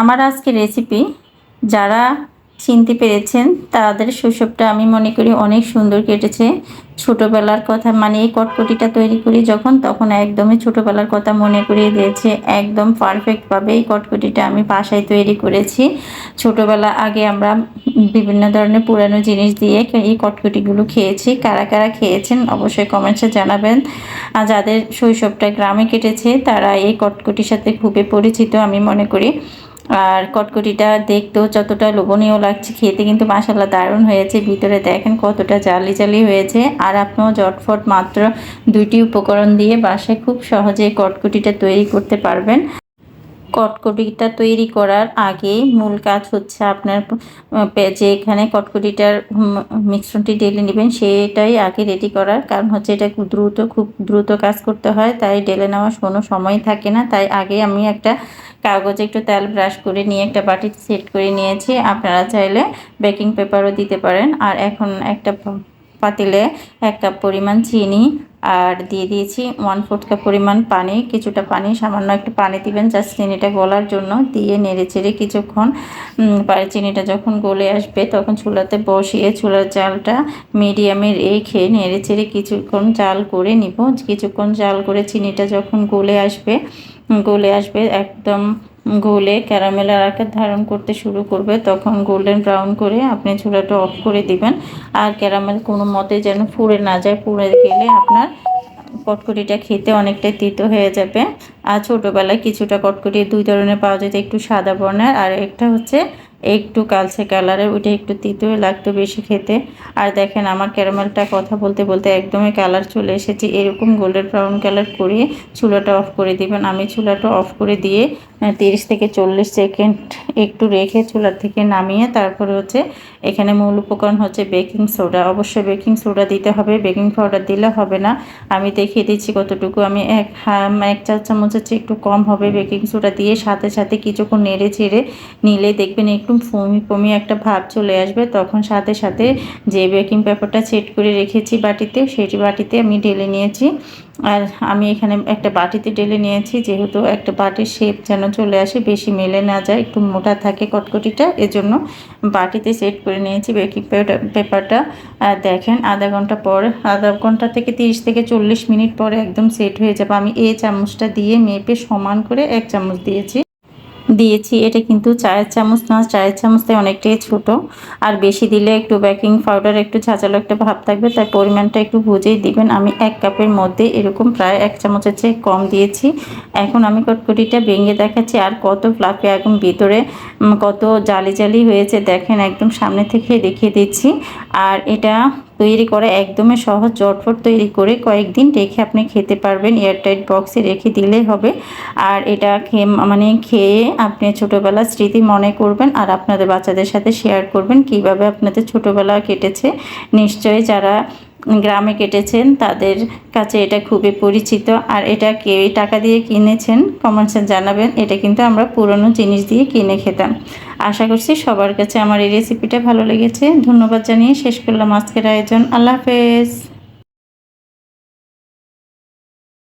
আমার আজকে রেসিপি যারা চিনতে পেরেছেন, তাদের শৈশবটা আমি মনে করি অনেক সুন্দর কেটেছে। ছোটোবেলার কথা মানে এই কটকটিটা তৈরি করি যখন, তখন একদমই ছোটোবেলার কথা মনে করিয়ে দিয়েছে। একদম পারফেক্টভাবে এই কটকটিটা আমি বাসায় তৈরি করেছি। ছোটোবেলা আগে আমরা বিভিন্ন ধরনের পুরানো জিনিস দিয়ে এই কটকটিগুলো খেয়েছি। কারা কারা খেয়েছেন অবশ্যই কমেন্টসে জানাবেন। আর যাদের শৈশবটা গ্রামে কেটেছে, তারা এই কটকটির সাথে খুবই পরিচিত আমি মনে করি। আর কটকটিটা দেখতেও যতটা লোভনীয় লাগছে, খেতে কিন্তু মাসাল্লাহ দারুণ হয়েছে। ভিতরে দেখেন কতটা জালি জালি হয়েছে। আর আপনিও জটফট মাত্র দুইটি উপকরণ দিয়ে বাসায় খুব সহজে কটকটিটা তৈরি করতে পারবেন। কটকটিটা তৈরি করার আগে মূল কাজ হচ্ছে আপনার যে এখানে কটকটিটার মিশ্রণটি ডেলে নেবেন সেটাই আগে রেডি করার। কারণ হচ্ছে এটা দ্রুত, খুব দ্রুত কাজ করতে হয়, তাই ডেলে নেওয়ার কোনো সময় থাকে না। তাই আগে আমি একটা কাগজে একটু তেল ব্রাশ করে নিয়ে একটা বাটি সেট করে নিয়েছি। আপনারা চাইলে বেকিং পেপারও দিতে পারেন। আর এখন একটা পাতিলে এক কাপ পরিমাণ চিনি আর দিয়ে দিয়েছি ওয়ান ফোর্থ কাপ পরিমাণ পানি, কিছুটা পানি, সামান্য একটু পানি দিবেন জাস্ট চিনিটা গলার জন্য, দিয়ে নেড়ে চেড়ে কিছুক্ষণ পায়ে চিনিটা যখন গলে আসবে তখন চুলাতে বসিয়ে চুলার জালটা মিডিয়ামে রেখে নেড়ে চেড়ে কিছুক্ষণ জাল করে নিব। কিছুক্ষণ জাল করে চিনিটা যখন গলে আসবে গলে আসবে একদম গলে ক্যারামেলের আকার ধারণ করতে শুরু করবে, তখন গোল্ডেন ব্রাউন করে আপনি চুলাটা অফ করে দিবেন। আর ক্যারামেল কোনো মতে যেন পুড়ে না যায় পুড়ে গেলে আপনার কটকটিটা খেতে অনেকটাই তৃত হয়ে যাবে। আর ছোটোবেলায় কিছুটা কটকটি দুই ধরনের পাওয়া যেত, একটু সাদা বর্ণের আর একটা হচ্ছে একটু কালচে কালারের ওইটা একটু তিতো লাগতো বেশি খেতে। আর দেখেন আমার ক্যারামেলটা কথা বলতে বলতে একদমই কালার চলে এসেছে। এরকম গোল্ডেন ব্রাউন কালার করিয়ে চুলাটা অফ করে দিবেন। আমি চুলাটা অফ করে দিয়ে তিরিশ থেকে চল্লিশ সেকেন্ড একটু রেখে চুলা থেকে নামিয়ে তারপরে হচ্ছে এখানে মূল উপকরণ হচ্ছে বেকিং সোডা। অবশ্যই বেকিং সোডা দিতে হবে, বেকিং পাউডার দিলে হবে না। আমি দেখিয়ে দিচ্ছি কতটুকু। আমি এক এক চার চামচ হচ্ছে একটু কম হবে বেকিং সোডা দিয়ে। সাথে সাথে কিছুক্ষণ নেড়ে চেড়ে নিলে দেখবেন একটু ফমি ফমি একটা ভাব চলে আসবে, তখন সাথে সাথে যে বেকিং পেপারটা সেট করে রেখেছি বাটিতে, সেটি বাটিতে আমি ঢেলে নিয়েছি। আর আমি এখানে একটা বাটিতে ঢেলে নিয়েছি, যেহেতু একটা বাটির শেপ যেন চলে আসে, বেশি মেলে না যায়, একটু মোটা থাকে কটকটিটা, এজন্য বাটিতে সেট করে নিয়েছি বেকিং পেপারটা দেখেন, আধা ঘণ্টা পর, আধা ঘণ্টা থেকে তিরিশ থেকে চল্লিশ মিনিট পরে একদম সেট হয়ে যাবে। আমি এই চামচটা দিয়ে মেপে সমান করে এক চামচ দিয়েছি। দিয়েছি। এটা কিন্তু চায়ের চামচ না, চায়ের চামচতে অনেকটাই ছোট। আর বেশি দিলে একটু বেকিং পাউডার একটু ঝাঁচালো একটা ভাব থাকবে, তার পরিমাণটা একটু বুঝেই দিবেন। আমি এক কাপের মধ্যে এরকম প্রায় এক চামচের চেয়ে কম দিয়েছি। এখন আমি কটকটিটা ভেঙে দেখাচ্ছি, আর কত ফ্লাফি একদম ভিতরে কত জালি জালি হয়েছে, দেখেন, একদম সামনে থেকে দেখিয়ে দিচ্ছি। আর এটা তৈরি করা একদমই সহজ জটফট তৈরি করে কয়েকদিন রেখে আপনি খেতে পারবেন। এয়ারটাইট বক্সে রেখে দিলেই হবে। আর এটা খেয়ে মানে খেয়ে আপনি ছোটোবেলার স্মৃতি মনে করবেন আর আপনাদের বাচ্চাদের সাথে শেয়ার করবেন কীভাবে আপনাদের ছোটোবেলা কেটেছে। নিশ্চয়ই যারা গ্রামে কেটেছেন তাদের কাছে এটা খুবই পরিচিত। আর এটা কে, টাকা দিয়ে কিনেছেন কমেন্টসে জানাবেন। এটা কিন্তু আমরা পুরনো জিনিস দিয়ে কিনে খেতাম। আশা করছি সবার কাছে আমার এই রেসিপিটা ভালো লেগেছে। ধন্যবাদ জানিয়ে শেষ করলাম আজকের আয়োজন। আল্লাহ হাফেজ।